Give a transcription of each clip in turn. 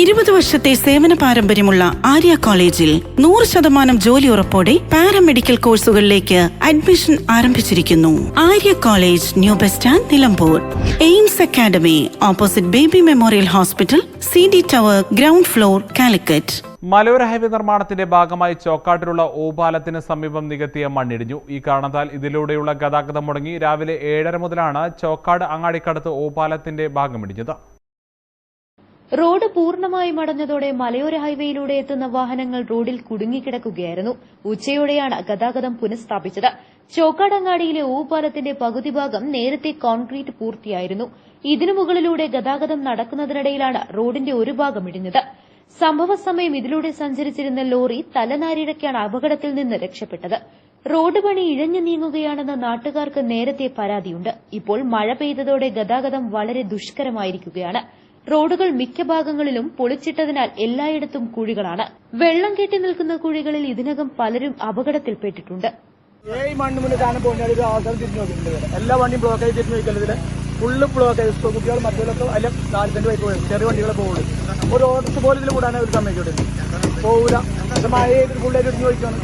ഇരുപത് വർഷത്തെ സേവന പാരമ്പര്യമുള്ള ആര്യ കോളേജിൽ നൂറ് ശതമാനം ജോലി ഉറപ്പോടെ പാരാമെഡിക്കൽ കോഴ്സുകളിലേക്ക് അഡ്മിഷൻ ആരംഭിച്ചിരിക്കുന്നു. Arya college new bus stand Nilambur. AIMS academy opposite baby memorial hospital C D tower ground floor Calicut. മലയോര ഹൈവേ നിർമ്മാണത്തിന്റെ ഭാഗമായി ചോക്കാട്ടിലുള്ള ഓപാലത്തിന് സമീപം നികത്തിയ മണ്ണിടിഞ്ഞു. ഈ കാരണത്താൽ ഇതിലൂടെയുള്ള ഗതാഗതം മുടങ്ങി രാവിലെ ഏഴര മുതലാണ് ചോക്കാട് അങ്ങാടിക്കടുത്ത് ഓപാലത്തിന്റെ ഭാഗം ഭാഗമിടിഞ്ഞത് റോഡ് പൂർണമായും അടഞ്ഞതോടെ മലയോര ഹൈവേയിലൂടെ എത്തുന്ന വാഹനങ്ങൾ റോഡിൽ കുടുങ്ങിക്കിടക്കുകയായിരുന്നു. ഉച്ചയോടെയാണ് ഗതാഗതം പുനഃസ്ഥാപിച്ചത്. ചോക്കാടങ്ങാടിയിലെ ഊപ്പാലത്തിന്റെ പകുതി ഭാഗം നേരത്തെ കോൺക്രീറ്റ് പൂർത്തിയായിരുന്നു. ഇതിനു മുകളിലൂടെ ഗതാഗതം നടക്കുന്നതിനിടയിലാണ് റോഡിന്റെ ഒരു ഭാഗം ഇടിഞ്ഞത്. സംഭവ സമയം ഇതിലൂടെ സഞ്ചരിച്ചിരുന്ന ലോറി തലനാരിഴയ്ക്കാണ് അപകടത്തിൽ നിന്ന് രക്ഷപ്പെട്ടത്. റോഡ് പണി ഇഴഞ്ഞു നീങ്ങുകയാണെന്ന് നാട്ടുകാർക്ക് നേരത്തെ പരാതിയുണ്ട്. ഇപ്പോൾ മഴ പെയ്തതോടെ ഗതാഗതം വളരെ ദുഷ്കരമായിരിക്കുകയാണ്. റോഡുകൾ മിക്ക ഭാഗങ്ങളിലും പൊളിച്ചിട്ടതിനാൽ എല്ലായിടത്തും കുഴികളാണ്. വെള്ളം കെട്ടി നിൽക്കുന്ന കുഴികളിൽ ഇതിനകം പലരും അപകടത്തിൽപ്പെട്ടിട്ടുണ്ട്. മണ്ണ് മുന്നേ എല്ലാ വണ്ടിയും ബ്ലോക്ക് ആയി ഫുള്ള് ബ്ലോക്ക് ആയി. സ്കൂൾ കുട്ടികൾ മറ്റുള്ളവർക്ക് നാല് പോകും ചെറിയ വണ്ടികളെ പോകുള്ളൂ ഒരു ഓട്ടോസ് പോലെ ഇതിൽ കൂടാനേ ഒരു സമ്മതിക്കട്ടെ പോകൂല പക്ഷെ മഴ ചെയ്തിട്ട് ഫുള്ളായിട്ട് ഇടിഞ്ഞു നോക്കിയാണ്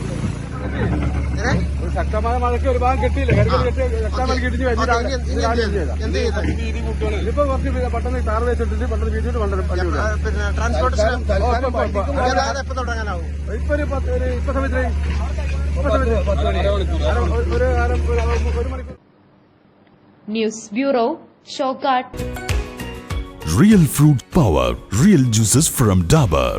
ശക്തമായ മഴയ്ക്ക് ഒരു ഭാഗം കിട്ടിയില്ല. ശക്തമായ കിട്ടിഞ്ഞു ഇതിപ്പോ കുറച്ച് പെട്ടെന്ന് താറ വെച്ചിട്ടുണ്ട് പെട്ടെന്ന് വീട്ടിൽ കൊണ്ടുവരും ഇപ്പൊ ഒരു ഇപ്പൊ സമയത്ത് ഇപ്പൊ ഒരു ഒരു മണിക്കൂർ ന്യൂസ് ബ്യൂറോ ഷോക്കാട്ട് Real fruit power, real juices from Dabur.